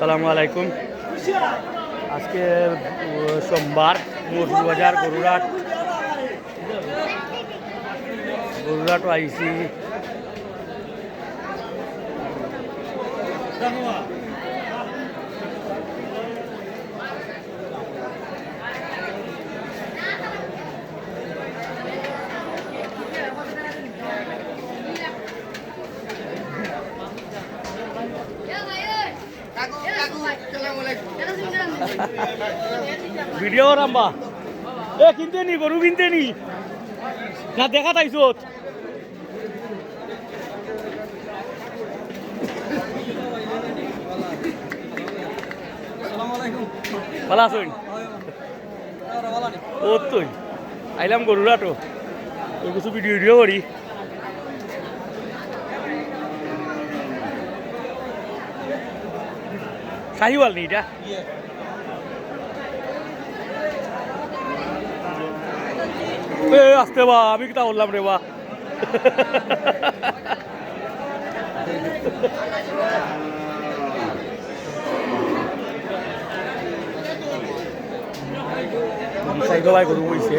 আসসালামু আলাইকুম আজকে আহ, সোমবার মধুবাজার গরুরাট গরুরাট আইসি ভিডিও রাম্বা এ, কিনতে নি গরু কিনতে নি? না, দেখা তাইছত ভালো আছেন ও তুই আইলাম গরুরাটো ওই কিছু ভিডিও ভিডিও করি শাহিওয়াল নি এটা এ আসতে বা আমি কিতা বললাম রে বা? সাইড ভাই গরু বইছে।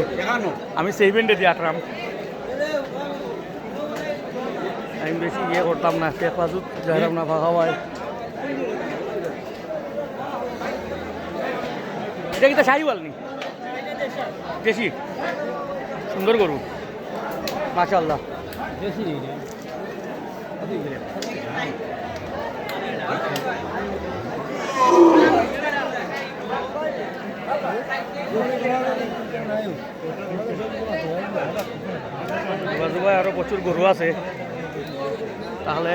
আমি সেভেন্টে দিয়ে আটরাম আমি বেশি ইয়ে করতাম না শেখ বাজুত যাইলাম না ফাঁকা ভাই। এটা কি শাহিওয়াল নি? দেশি? সুন্দর গরু। মাশাল্লাহ বাজুবাই আরও প্রচুর গরু আছে। তাহলে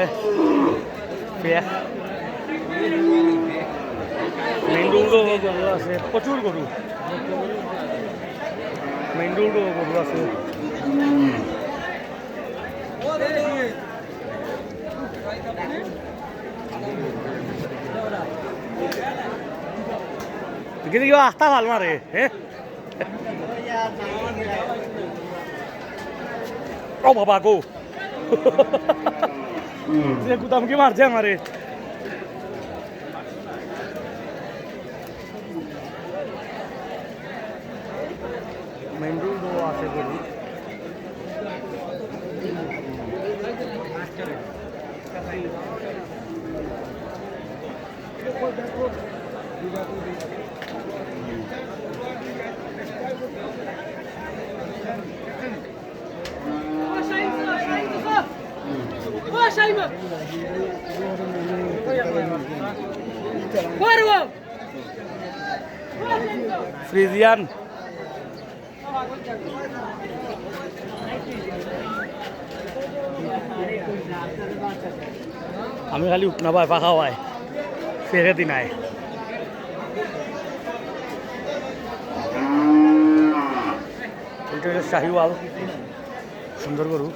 মেইন রোডও আছে প্রচুর গরু। মেইন রোডও গরু আছে। কিন্তু কিবা আঠটা ভালো মাৰে হে? ও বাবা গো। যে গুদামকে মারছে আমারে মেইন রোডও আছে গরু ফ্রিজিয়ান। আমি খালি উঠনা পাই পাখা পাই ফেরে দিনাই এটা হলো শাহিওয়াল, সুন্দর গরু।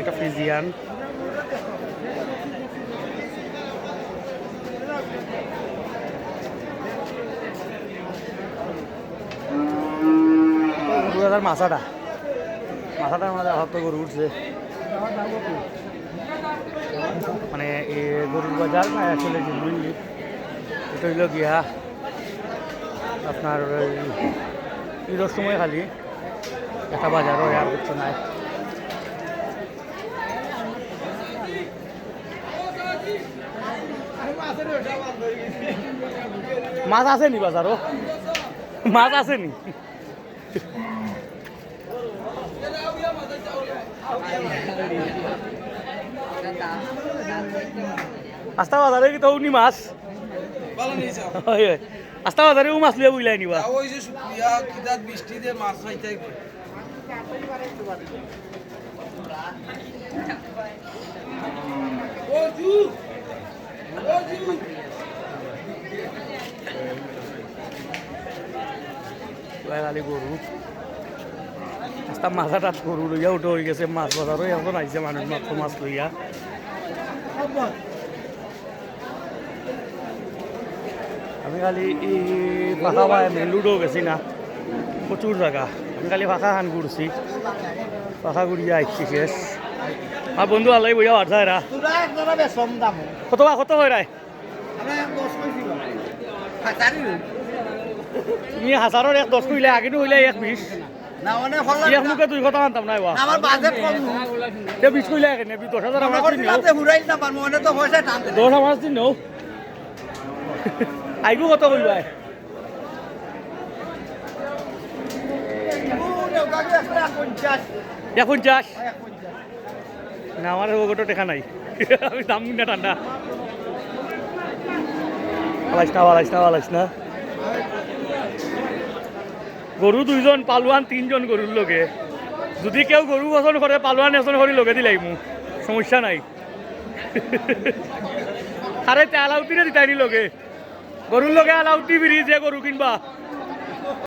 এটা ফ্রিজিয়ান। দাদার মাথাটা মাথাটা আমাদের হাত গরু উঠছে। মানে এ গরুর বাজার না আসলে বুঝলি এটা হইল গিয়া আপনার ওই ঈদের সময় খালি একটা বাজার হয়, আর কিছু নাই। মাছ আছে নি বাজারও? মাছ আছে নি আস্তা বাজারে কি তো উনি মাছ? আস্তা বাজারেও মাছ লিয়ে বুঝলাই নিবা ওই যে শুক্রিয়া কিতাব বৃষ্টিতে মাছ খাইতে ও জু ও জু খালি গরু। আস্তা মাছাটা গরু লইয়া উঠে হয়ে গেছে মাছ বাজারও এখন আইছে মানুষ মাত্র মাছ লইয়া। আমি খালি পাখা বা মেলুডও গেছি না। প্রচুর জায়গা আমি খালি পাখা খান ঘুরছি। পাখা ঘুরিয়া আইছি শেষ। আর বন্ধু আল্লাহ বইয়া বাড়ছে এরা কত বা কত হয় রায় তুমি হাজারের এক দশ কইলে আগেও হইলে এক বিশ। না মানে কথা আনতাম না আমার বাজেট কম। তে বিশ কইলে আগে নেবি দশ আমার দিন নেও। হুরাই না পারব মানে তো পয়সা টান দশ আমার দিন নেও। আইগু কত কইবা এখন যাস না আমার ওগোটো টেকা নাই। আমি দাম কিনা ঠান্ডা আলাইস না আলাইস না আলাইস না। গরু দুইজন পালোয়ান তিনজন গরুর লগে। যদি কেউ গরু পছন্দ করে পালোয়ান এজন করে লগে দিলাই মোক সমস্যা নাই। আরে তে না দিতাইনি লগে। গরুর লগে আলাউটি বিড়ি যে গরু কিনবা।